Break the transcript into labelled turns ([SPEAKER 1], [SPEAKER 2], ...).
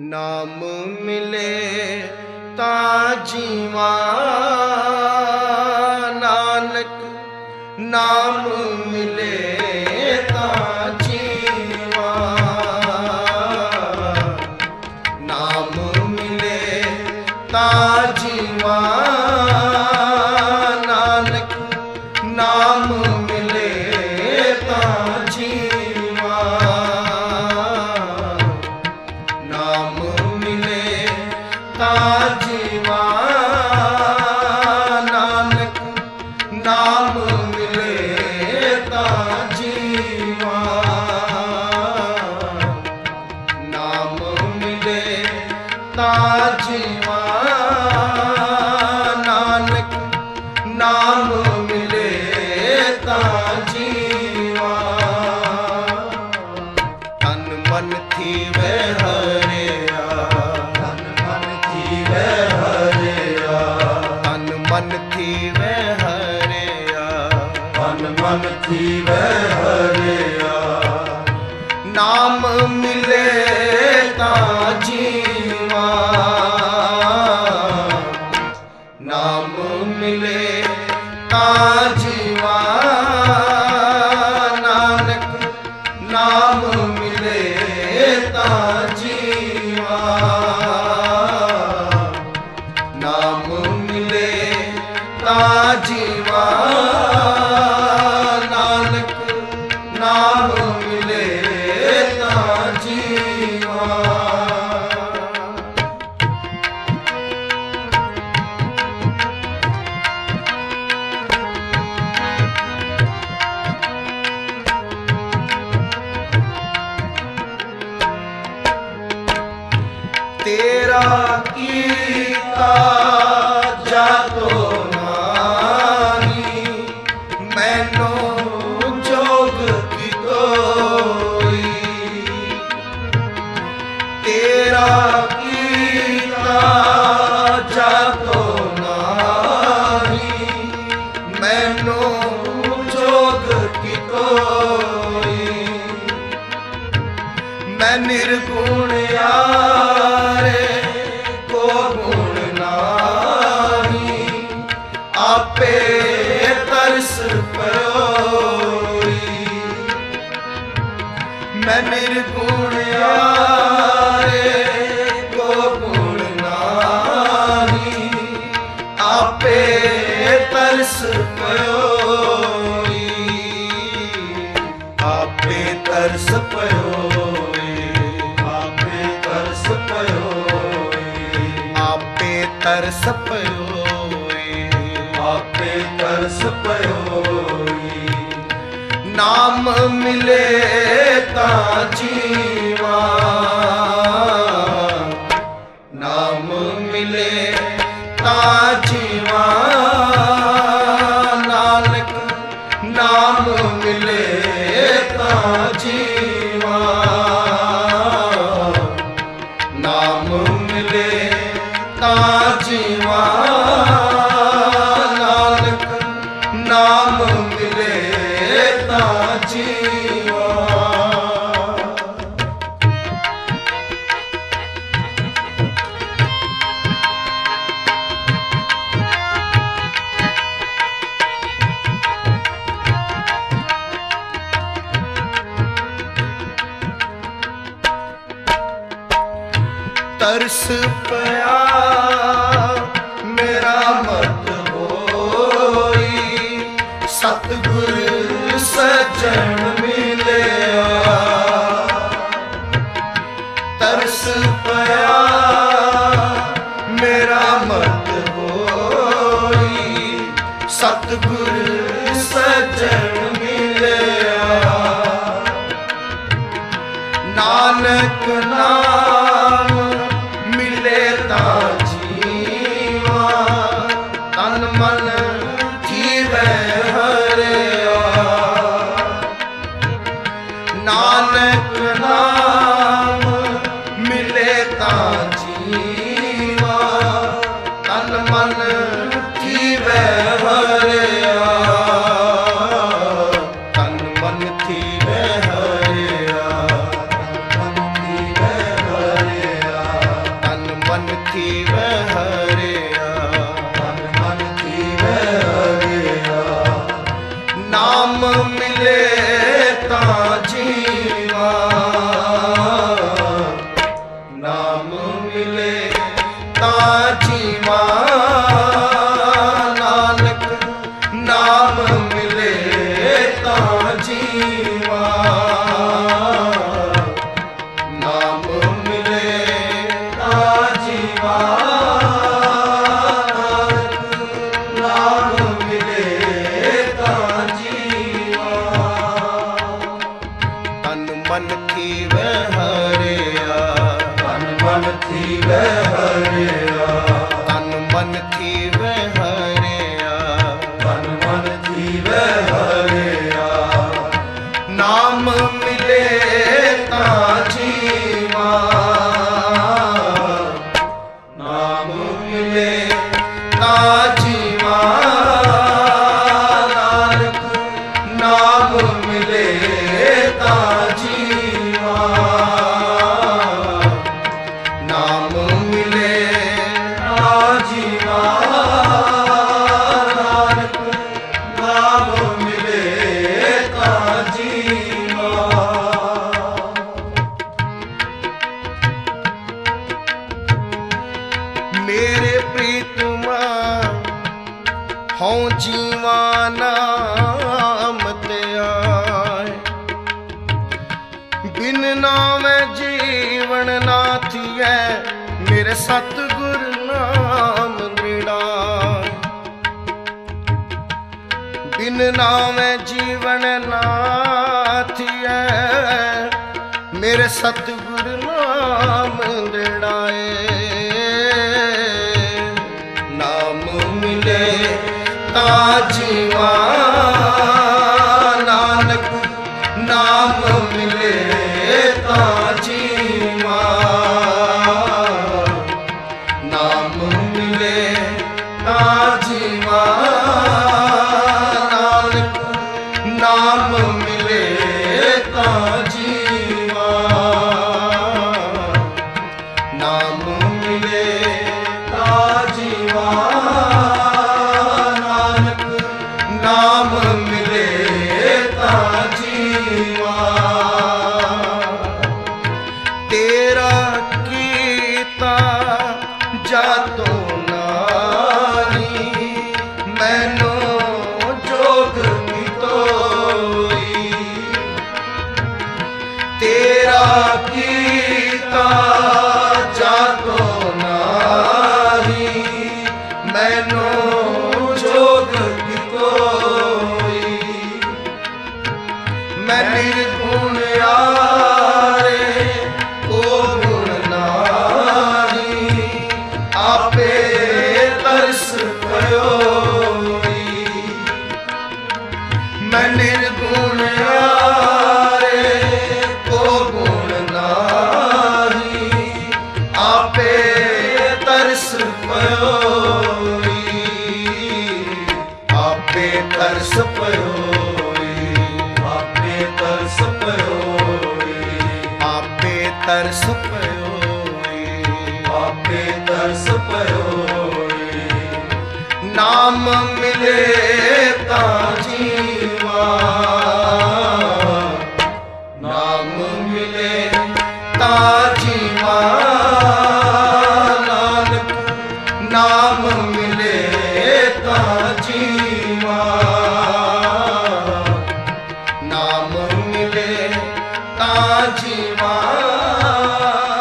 [SPEAKER 1] ਨਾਮ ਮਿਲੇ ਤਾਂ ਜੀਵਾ। ਨਾਨਕ ਨਾਮ ਮਿਲੇ ਤਾਂ ਜੀਵਾ। ਨਾਮ ਮਿਲੇ ਤਾਂ ਜੀਵਾ। ਨਾਮ ਮਿਲੇ ਤਾਂ ਜੀਵਾ। ਤਨ ਮਨ ਥੀਵੇ ਹਰਿਆ।
[SPEAKER 2] ਤਨ ਮਨ ਜੀਵੈ ਹਰਿਆ।
[SPEAKER 1] ਤਨ ਮਨ ਥੀਵੇ ਹਰਿਆ।
[SPEAKER 2] ਤਨ ਮਨ ਜੀਵੈ ਹਰਿਆ।
[SPEAKER 1] ਨਾਮ ਮਿਲੇ ਤੇਰਾ ਕੀਤਾ। ਆਪੇ ਤਰਸ ਪਰੋਈ। ਮੈਂ ਨਿਰਗੁਣ ਯਾਰੇ, ਕੋ ਗੁਣ ਨਾਹੀ। ਆਪੇ ਤਰਸ ਪਰੋਈ। ਆਪੇ ਤਰਸ ਪਰੋਈ,
[SPEAKER 2] ਆਪੇ ਤਰਸ ਪਇਓਏ
[SPEAKER 1] ਆਪੇ ਤਰਸ ਪਰੋਈ
[SPEAKER 2] ਤਰਸ ਪਇਓਏ
[SPEAKER 1] ਨਾਮ ਮਿਲੇ ਤਾਂ ਜੀਵਾ। ਨਾਮ ਮਿਲੇ ਤਰਸ ਪਿਆ ਮੇਰਾ ਮਤ ਹੋਈ। ਸਤਿਗੁਰ ਸਜਣ ਮਿਲਿਆ। ਤਰਸ ਪਿਆ ਮੇਰਾ ਮਤ ਹੋਈ। ਸਤਿਗੁਰ ਸਜਣ ਹਰਿਆ। ਤਨ ਮਨ ਥੀਵੈ ਹਰਿਆ। ਤਨ ਮਨ ਥੀਵੈ ਹਰਿਆ। ਨਾਮ ਮਿਲੇ ਤਾਂ ਜੀਵਾ।
[SPEAKER 2] ਨਾਮ ਮਿਲੇ
[SPEAKER 1] ਤਾਂ ਜੀਵਾ। ਮੇਰੇ ਸਤਿਗੁਰ ਨਾਮ ਮਿਲਾਏ ਬਿਨ ਨਾਮੈ ਜੀਵਨ ਨਾ ਥੀਐ, ਮੇਰੇ ਸਤਿਗੁਰ ਨਾਮ ਦਿੜਾਏ ਨਾਮ ਮਿਲੇ ਤਾਂ ਜੀਵਾ। ਨਾਨਕ, ਨਾਮ ਮਿਲੇ ਤਾਂ ਜੀਵਾ। ਨਾਮ ਮਿਲੇ ਤਾਂ ਜੀਵਾ ਮੈਂ ਨਿਰਗੁਣ ਆਰੇ, ਕੋ ਗੁਣ ਨਾਰੀ ਆਪੇ ਤਰਸ ਪਇਓਈ ਆਪੇ ਤਰਸ ਪਇਓਈ ਆਪੇ ਤਰਸ ਪਇਓਈ
[SPEAKER 2] ਆਪੇ ਤਰਸ ਪਇਓਈ
[SPEAKER 1] ਆਪੇ ਤਰਸ ਪਇਓਈ ਨਾਮ ਮਿਲੇ ਤਾਂ ਜੀਵਾ ਤਾਂ ਜੀਵਾ